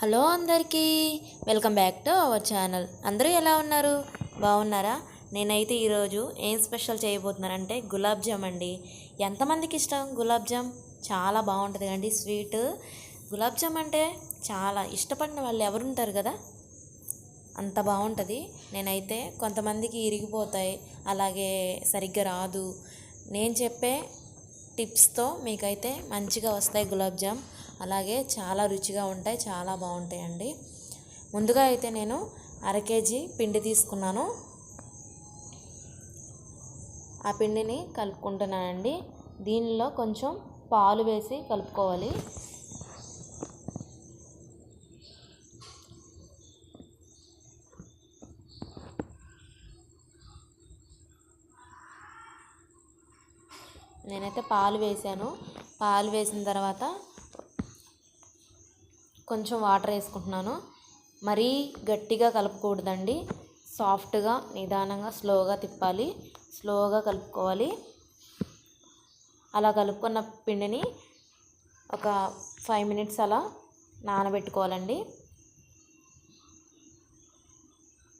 Hello అందరికీ welcome back to our channel. అందరూ ఎలా ఉన్నారు? బాగున్నారా? నేనైతే ఈరోజు ఏం స్పెషల్ చేయబోతున్నానంటే గులాబ్ జామ్ అండి. ఎంతమందికి ఇష్టం గులాబ్ జామ్? చాలా బాగుంటుంది అండి స్వీట్. గులాబ్ జామ్ అంటే చాలా ఇష్టపడిన వాళ్ళు ఎవరుంటారు కదా? అంత బాగుంటుంది. నేనైతే కొంతమందికి ఇరిగిపోతాయి అలాగే సరిగ్గా రాదు. నేను చెప్పే టిప్స్తో మీకైతే మంచిగా వస్తాయి గులాబ్ జామ్. అలాగే చాలా రుచిగా ఉంటాయి చాలా బాగుంటాయండి. ముందుగా అయితే నేను అర కేజీ పిండి తీసుకున్నాను. ఆ పిండిని కలుపుకుంటున్నానండి. దీనిలో కొంచెం పాలు వేసి కలుపుకోవాలి. నేనైతే పాలు వేసాను. పాలు వేసిన తర్వాత కొంచెం వాటర్ వేసుకుంటున్నాను. మరీ గట్టిగా కలపకూడదండి సాఫ్ట్గా నిదానంగా స్లోగా తిప్పాలి. స్లోగా కలుపుకోవాలి. అలా కలుపుకున్న పిండిని ఒక ఫైవ్ మినిట్స్ అలా నానబెట్టుకోవాలండి.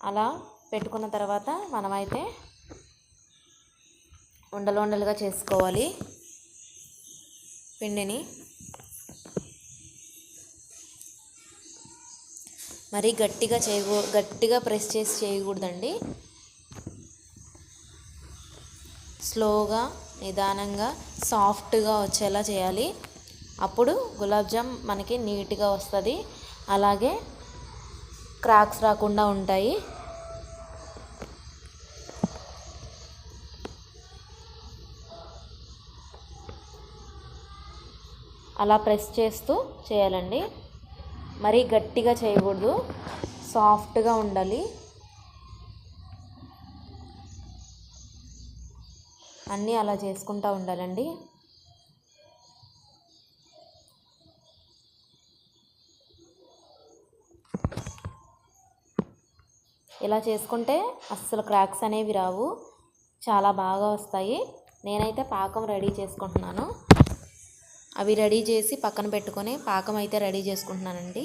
అలా పెట్టుకున్న తర్వాత మనమైతే ఉండలు ఉండలుగా చేసుకోవాలి. పిండిని మరీ గట్టిగా చేయకూ గట్టిగా ప్రెస్ చేసి చేయకూడదండి. స్లోగా నిదానంగా సాఫ్ట్గా వచ్చేలా చేయాలి. అప్పుడు గులాబ్ జామ్ మనకి నీట్గా వస్తుంది. అలాగే క్రాక్స్ రాకుండా ఉంటాయి. అలా ప్రెస్ చేస్తూ చేయాలండి. మరీ గట్టిగా చేయకూడదు. సాఫ్ట్గా ఉండాలి. అన్నీ అలా చేసుకుంటూ ఉండాలండి. ఇలా చేసుకుంటే అస్సలు క్రాక్స్ అనేవి రావు. చాలా బాగా వస్తాయి. నేనైతే పాకం రెడీ చేసుకుంటున్నాను. అవి రెడీ చేసి పక్కన పెట్టుకొని పాకం అయితే రెడీ చేసుకుంటున్నానండి.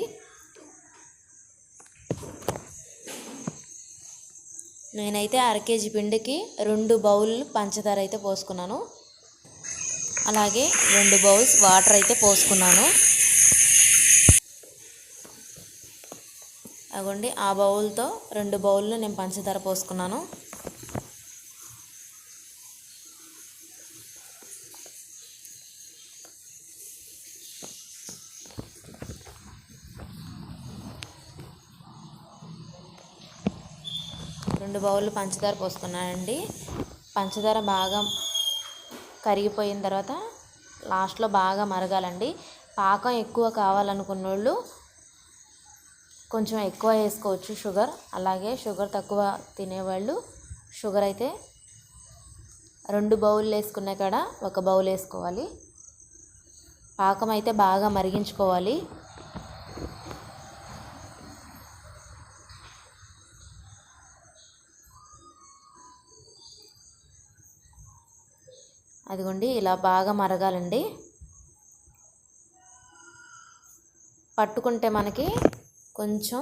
నేనైతే అరకేజీ పిండికి రెండు బౌల్ పంచదార అయితే పోసుకున్నాను. అలాగే రెండు బౌల్స్ వాటర్ అయితే పోసుకున్నాను. అగోండి ఆ బౌల్తో రెండు బౌల్లో నేను పంచదార పోసుకున్నాను. రెండు బౌళ్ళు పంచదార పోసుకున్నానండి పంచదార బాగా కరిగిపోయిన తర్వాత లాస్ట్లో బాగా మరగాలండి. పాకం ఎక్కువ కావాలనుకున్న వాళ్ళు కొంచెం ఎక్కువ వేసుకోవచ్చు షుగర్. అలాగే షుగర్ తక్కువ తినేవాళ్ళు షుగర్ అయితే రెండు బౌల్ వేసుకునే కాడ ఒక బౌల్ వేసుకోవాలి. పాకం అయితే బాగా మరిగించుకోవాలి. అదిగోండి ఇలా బాగా మరగాలండి. పట్టుకుంటే మనకి కొంచెం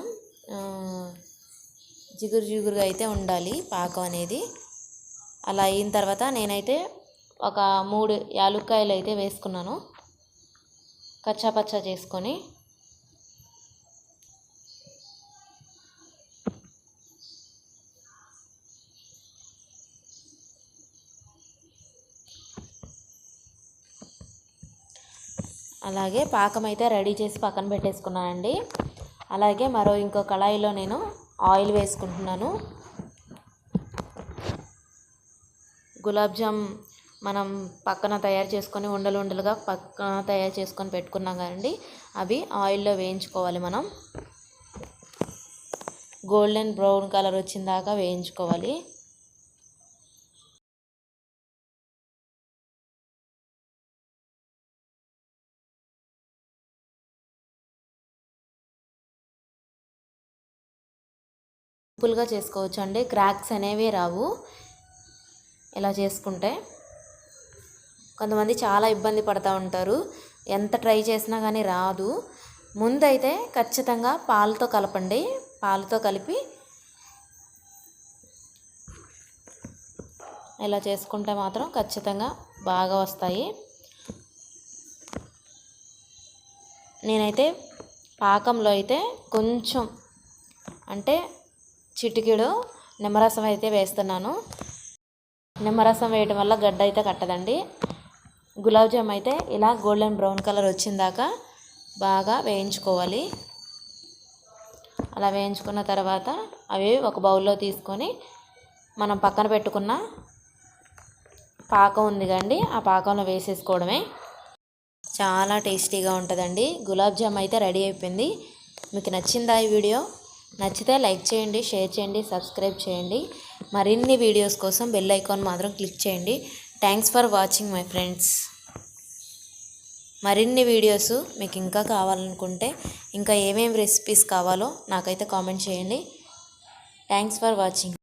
జిగురు జిగురుగా అయితే ఉండాలి పాకం అనేది. అలా అయిన తర్వాత నేనైతే ఒక మూడు యాలుక్కాయలు అయితే వేసుకున్నాను. కచ్చాపచ్చా చేసుకొని. అలాగే పాకం అయితే రెడీ చేసి పక్కన పెట్టేసుకున్నానండి. అలాగే మరో ఇంకో కళాయిలో నేను ఆయిల్ వేసుకుంటున్నాను. గులాబ్ జామ్ మనం పక్కన తయారు చేసుకొని ఉండలు ఉండలుగా పక్కన తయారు చేసుకొని పెట్టుకున్నాం కదండి. అవి ఆయిల్లో వేయించుకోవాలి మనం. గోల్డెన్ బ్రౌన్ కలర్ వచ్చిన దాకా వేయించుకోవాలి. సింపుల్గా చేసుకోవచ్చు అండి క్రాక్స్ అనేవి రావు. ఇలా చేసుకుంటే కొంతమంది చాలా ఇబ్బంది పడుతూ ఉంటారు. ఎంత ట్రై చేసినా కానీ రాదు. ముందైతే ఖచ్చితంగా పాలతో కలపండి. పాలతో కలిపి ఇలా చేసుకుంటే మాత్రం ఖచ్చితంగా బాగా వస్తాయి. నేనైతే పాకంలో అయితే కొంచెం అంటే చిటికెడు నిమ్మరసం అయితే వేస్తున్నాను. నిమ్మరసం వేయడం వల్ల గడ్డ అయితే కట్టదండి. గులాబ్ జామ్ అయితే ఇలా గోల్డెన్ బ్రౌన్ కలర్ వచ్చిందాక బాగా వేయించుకోవాలి. అలా వేయించుకున్న తర్వాత అవి ఒక బౌల్లో తీసుకొని మనం పక్కన పెట్టుకున్న పాకం ఉంది కండి ఆ పాకంలో వేసేసుకోవడమే. చాలా టేస్టీగా ఉంటుందండి. గులాబ్ జామ్ అయితే రెడీ అయిపోయింది. మీకు నచ్చిందా ఈ వీడియో? నచ్చితే లైక్ చేయండి షేర్ చేయండి సబ్స్క్రైబ్ చేయండి. మరిన్ని వీడియోస్ కోసం బెల్ ఐకాన్ మాత్రం క్లిక్ చేయండి. Thanks for watching my friends మరిన్ని వీడియోస్ మీకు ఇంకా కావాలనుకుంటే ఇంకా ఏమేమి రెసిపీస్ కావాలో నాకైతే కామెంట్ చేయండి. Thanks for watching